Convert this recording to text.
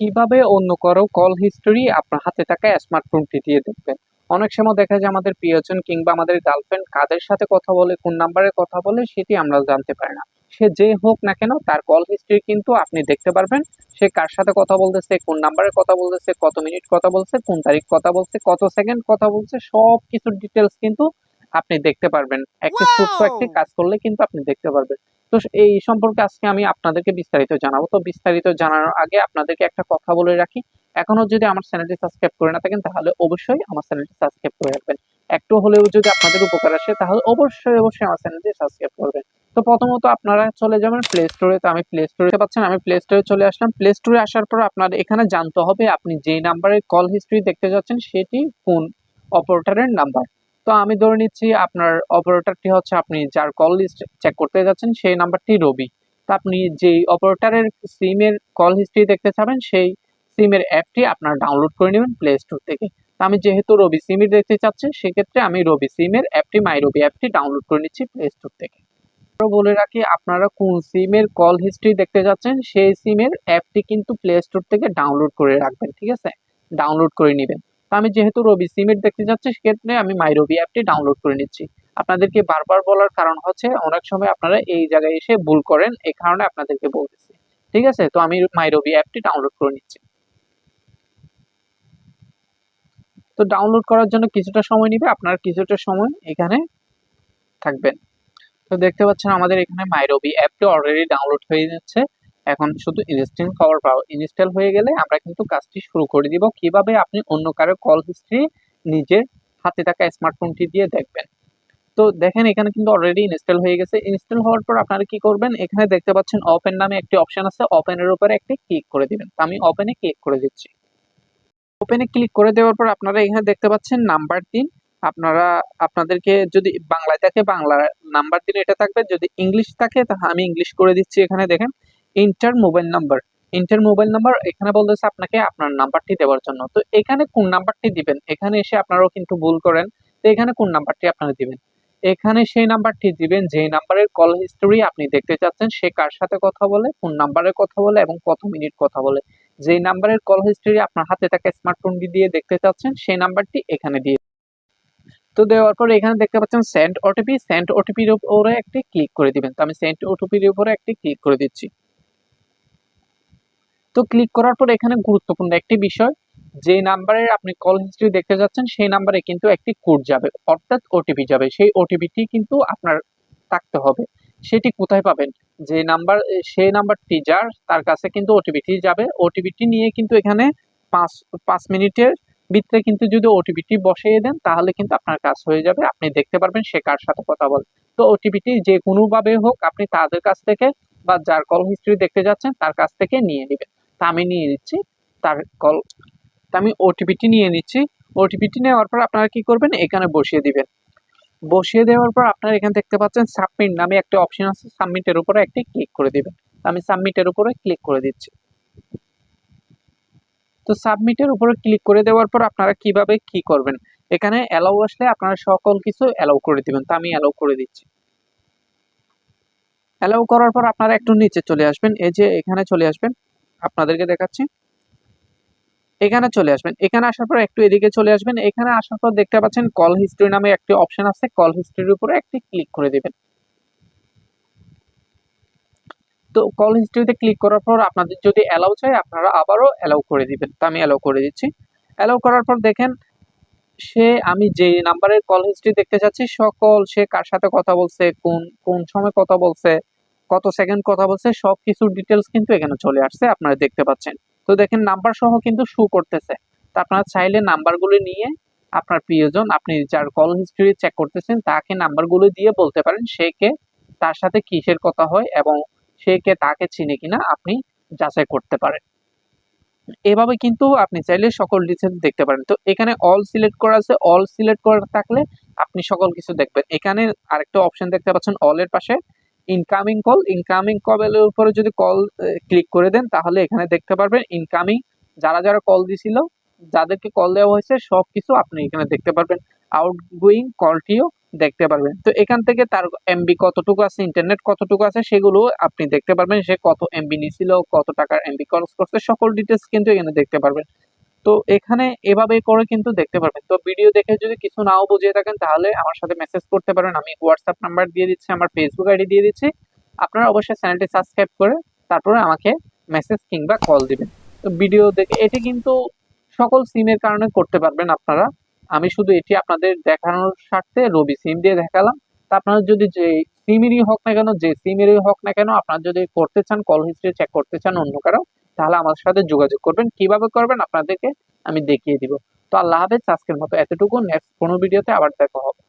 কীভাবে অন্য কারও কল হিস্টোরি আপনার হাতে থাকা স্মার্টফোনটি দিয়ে দেখবেন। অনেক সময় দেখা যায় আমাদের প্রিয়জন কিংবা আমাদের গার্লফ্রেন্ড কাদের সাথে কথা বলে, কোন নাম্বারে কথা বলে, সেটি আমরা জানতে পারি না। সে যে হোক না কেন, তার কল হিস্ট্রি কিন্তু আপনি দেখতে পারবেন। সে কার সাথে কথা বলতেছে, কোন নাম্বারে কথা বলতেছে, কত মিনিট কথা বলছে, কোন তারিখ কথা বলছে, কত সেকেন্ড কথা বলছে সব কিছুর ডিটেলস কিন্তু আপনি দেখতে পারবেন। একটি ছোট্ট একটি কাজ করলে কিন্তু আপনি দেখতে পারবেন। তো এই সম্পর্কে আজকে আমি আপনাদেরকে বিস্তারিত জানাব। তো বিস্তারিত জানানোর আগে আপনাদেরকে একটা কথা বলে রাখি। এখনও যদি আমার চ্যানেলটি সাবস্ক্রাইব করে না থাকেন তাহলে অবশ্যই আমার চ্যানেলটি সাবস্ক্রাইব করে রাখবেন। একটু হলেও যদি আপনাদের উপকার আসে তাহলে অবশ্যই অবশ্যই আমার চ্যানেলটি সাবস্ক্রাইব করবেন। তো প্রথমত আপনারা চলে যাবেন প্লে স্টোরে তো আমি প্লে স্টোরে পাচ্ছেন আমি প্লে স্টোরে চলে আসলাম। প্লে স্টোরে আসার পর আপনার এখানে জানতে হবে আপনি যেই নাম্বারে কল হিস্ট্রি দেখতে যাচ্ছেন সেটি কোন অপারেটরের নাম্বার। তো আমি ধরে নিচ্ছি আপনার অপারেটরটি হচ্ছে আপনি যার কল লিস্ট চেক করতে যাচ্ছেন, সেই নাম্বারটি রবি। তো আপনি যেই অপারেটরের সিমের কল হিস্ট্রি দেখতে চাবেন, সেই সিমের অ্যাপটি আপনার ডাউনলোড করে নেবেন প্লে স্টোর থেকে। তো আমি যেহেতু রবি সিমের দেখতে চাচ্ছি, সেক্ষেত্রে আমি রবি সিমের অ্যাপটি মাই রবি অ্যাপটি ডাউনলোড করে নিচ্ছি প্লে স্টোর থেকে। আরও বলে রাখি, আপনারা কোন সিমের কল হিস্ট্রি দেখতে যাচ্ছেন, সেই সিমের অ্যাপটি কিন্তু প্লে স্টোর থেকে ডাউনলোড করে রাখবেন, ঠিক আছে? ডাউনলোড করে নেবেন। আমি যেহেতু রবি সিমের দেখতে যাচ্ছি, সেক্ষেত্রে আমি মাই রবি অ্যাপটি ডাউনলোড করে নিচ্ছি। আপনাদেরকে বারবার বলার কারণ হচ্ছে, অনেক সময় আপনারা এই জায়গায় এসে ভুল করেন, এই কারণে আপনাদেরকে বলতেছি। ঠিক আছে? তো আমি মাই রবি অ্যাপটি ডাউনলোড করে নিচ্ছি। তো ডাউনলোড করার জন্য কিছুটা সময় নেবে, আপনার কিছুটা সময় এখানে থাকবেন তো দেখতে পাচ্ছেন আমাদের এখানে মাইরবি অ্যাপটি অলরেডি ডাউনলোড হয়ে যাচ্ছে। এখন শুধু ইনস্টল হওয়ার পর ইনস্টল হয়ে গেলে আমরা কিন্তু কাজটি শুরু করে দিব। কীভাবে আপনি অন্য কারও কল হিস্ট্রি নিজের হাতে থাকা স্মার্টফোনটি দিয়ে দেখবেন। তো দেখেন, এখানে কিন্তু অলরেডি ইনস্টল হয়ে গেছে। ইনস্টল হওয়ার পর আপনারা কি করবেন? এখানে দেখতে পাচ্ছেন ওপেন নামে একটি অপশন আছে। ওপেনের উপরে একটি ক্লিক করে দিবেন। আমি ওপেনে ক্লিক করে দিচ্ছি। ওপেনে ক্লিক করে দেওয়ার পর আপনারা এখানে দেখতে পাচ্ছেন নাম্বার দিন। আপনারা, আপনাদেরকে যদি বাংলায় থাকে বাংলা নাম্বার দিন এটা থাকবে। যদি ইংলিশ থাকে তাহলে আমি ইংলিশ করে দিচ্ছি এখানে, দেখেন। Enter mobile number enter mobile number এখানে বলতেছে আপনাকে আপনার নাম্বারটি দেওয়ার জন্য। তো এখানে কোন নাম্বারটি দিবেন? এখানে এসে আপনারাও কিন্তু ভুল করেন। তো এখানে কোন নাম্বারটি আপনারা দিবেন? এখানে সেই নাম্বারটি দিবেন যে নাম্বারের কল হিস্টোরি আপনি দেখতে চাচ্ছেন, সে কার সাথে কথা বলে, কোন নাম্বারে কথা বলে এবং কত মিনিট কথা বলে। যেই নাম্বারের কল হিস্টোরি আপনার হাতে থাকা স্মার্টফোনটি দিয়ে দেখতে চাচ্ছেন সেই নাম্বারটি এখানে দিয়ে তো দেওয়ার পর এখানে দেখতে পাচ্ছেন সেন্ট ওটিপি সেন্ট ওটিপির উপরে একটি ক্লিক করে দিবেন। তো আমি সেন্ড ওটিপির উপরে একটি ক্লিক করে দিচ্ছি। তো ক্লিক করার পর এখানে গুরুত্বপূর্ণ একটি বিষয়, যে নাম্বারে আপনি কল হিস্ট্রি দেখতে যাচ্ছেন, সেই নাম্বারে কিন্তু একটি কোড যাবে, অর্থাৎ ওটিপি যাবে। সেই ওটিপিটি কিন্তু আপনার থাকতে হবে। সেটি কোথায় পাবেন? যে নাম্বার সেই নাম্বারটি যার, তার কাছে কিন্তু ওটিপিটি যাবে। ওটিপিটি নিয়ে কিন্তু এখানে পাঁচ পাঁচ মিনিটের ভিতরে কিন্তু যদি ওটিপিটি বসিয়ে দেন, তাহলে কিন্তু আপনার কাজ হয়ে যাবে। আপনি দেখতে পারবেন সে কার সাথে কথা বলে। তো ওটিপিটি যে কোনোভাবে হোক, আপনি তাদের কাছ থেকে বা যার কল হিস্ট্রি দেখতে যাচ্ছেন, তার কাছ থেকে নিয়ে নেবেন। তা আমি নিয়ে নিচ্ছি। তার কল, তা আমি ওটিপিটি নিয়ে নিচ্ছি। ওটিপিটি নেওয়ার পর আপনারা কি করবেন? এখানে বসিয়ে দিবেন। বসিয়ে দেওয়ার পর আপনারা এখানে দেখতে পাচ্ছেন সাবমিট নামে একটা অপশন আছে। সাবমিটের উপরে একটি ক্লিক করে দিবেন। আমি সাবমিটের উপরে ক্লিক করে দিচ্ছি। তো সাবমিটের উপরে ক্লিক করে দেওয়ার পর আপনারা কীভাবে কি করবেন? এখানে অ্যালাউ আসলে আপনারা সকল কিছু অ্যালাউ করে দিবেন। তো আমি অ্যালাউ করে দিচ্ছি। অ্যালাউ করার পর আপনারা একটু নিচে চলে আসবেন। এই যে এখানে চলে আসবেন। আপনাদেরকে দেখাচ্ছি। এখানে চলে আসবেন। এখানে আসার পর একটু এদিকে চলে আসবেন। এখানে আসার পর দেখতে পাচ্ছেন কল হিস্ট্রি নামে একটি অপশন আছে। কল হিস্ট্রির উপরে একটি ক্লিক করে দিবেন। তো কল হিস্ট্রিতে ক্লিক করার পর আপনাদের যদি অ্যালাউ চাই, আপনারা আবারও অ্যালাউ করে দিবেন। তো আমি অ্যালাউ করে দিচ্ছি। অ্যালাউ করার পর দেখেন, সে আমি যে নাম্বারের কল হিস্ট্রি দেখতে চাচ্ছি, সকল সে কার সাথে কথা বলছে, কোন কোন সময় কথা বলছে কত সেকেন্ড কথা বলছে সব কিছু ডিটেলস কিন্তু এখানে চলে আসছে, আপনারা দেখতে পাচ্ছেন। তো দেখেন নাম্বার সহ কিন্তু শু করতেছে। তো আপনারা চাইলে নাম্বারগুলো নিয়ে আপনার প্রিয়জন, আপনি যার কল হিস্ট্রি চেক করতেছেন, তাকে নাম্বারগুলো দিয়ে বলতে পারেন, সে কে তার সাথে কিসের কথা হয় এবং সে কে তাকে চিনে কিনা আপনি যাচাই করতে পারেন। এভাবে কিন্তু আপনি চাইলে সকল ডিটেলস দেখতে পারেন। তো এখানে অল সিলেক্ট করা আছে অল সিলেক্ট করা থাকলে আপনি সকল কিছু দেখবেন। এখানে আরেকটা অপশন দেখতে পাচ্ছেন অলের পাশে ইনকামিং কল ইনকামিং কলের উপরে যদি কল ক্লিক করে দেন, তাহলে এখানে দেখতে পারবেন ইনকামিং যারা যারা কল দিছিল, যাদেরকে কল দেওয়া হয়েছে সব কিছু আপনি এখানে দেখতে পারবেন। আউটগোয়িং কলটিও দেখতে পারবেন। তো এখান থেকে তার এমবি কতটুকু আছে ইন্টারনেট কতটুকু আছে, সেগুলো আপনি দেখতে পারবেন। সে কত এমবি নিছিল, কত টাকার এমবি খরচ করছে, সকল ডিটেলস কিন্তু এখানে দেখতে পারবেন। তো এখানে এভাবে করে কিন্তু দেখতে পারবেন। তো ভিডিও দেখে যদি কিছু নাও বুঝিয়ে থাকেন, তাহলে আমার সাথে মেসেজ করতে পারেন। আমি হোয়াটসঅ্যাপ নাম্বার দিয়ে দিচ্ছি, আমার ফেসবুক আইডি দিয়ে দিচ্ছি। আপনারা অবশ্যই চ্যানেলটি সাবস্ক্রাইব করে তারপরে আমাকে মেসেজ কিংবা কল দিবেন। তো ভিডিও দেখে এটি কিন্তু সকল সিমের কারণে করতে পারবেন আপনারা। আমি শুধু এটি আপনাদের দেখানোর স্বার্থে রবি সিম দিয়ে দেখালাম। তা আপনারা যদি যে সিমেরই হোক না কেন, যে সিমেরই হোক না কেন, আপনারা যদি করতে চান কল হিস্ট্রি চেক করতে চান অন্য কারও তাহলে আমার সাথে যোগাযোগ করবেন। কীভাবে করবেন আপনাদেরকে আমি দেখিয়ে দিব। তো আল্লাহ হাফেজ, আজকের মতো এতটুকু। নেক্সট কোনো ভিডিওতে আবার দেখা হবে।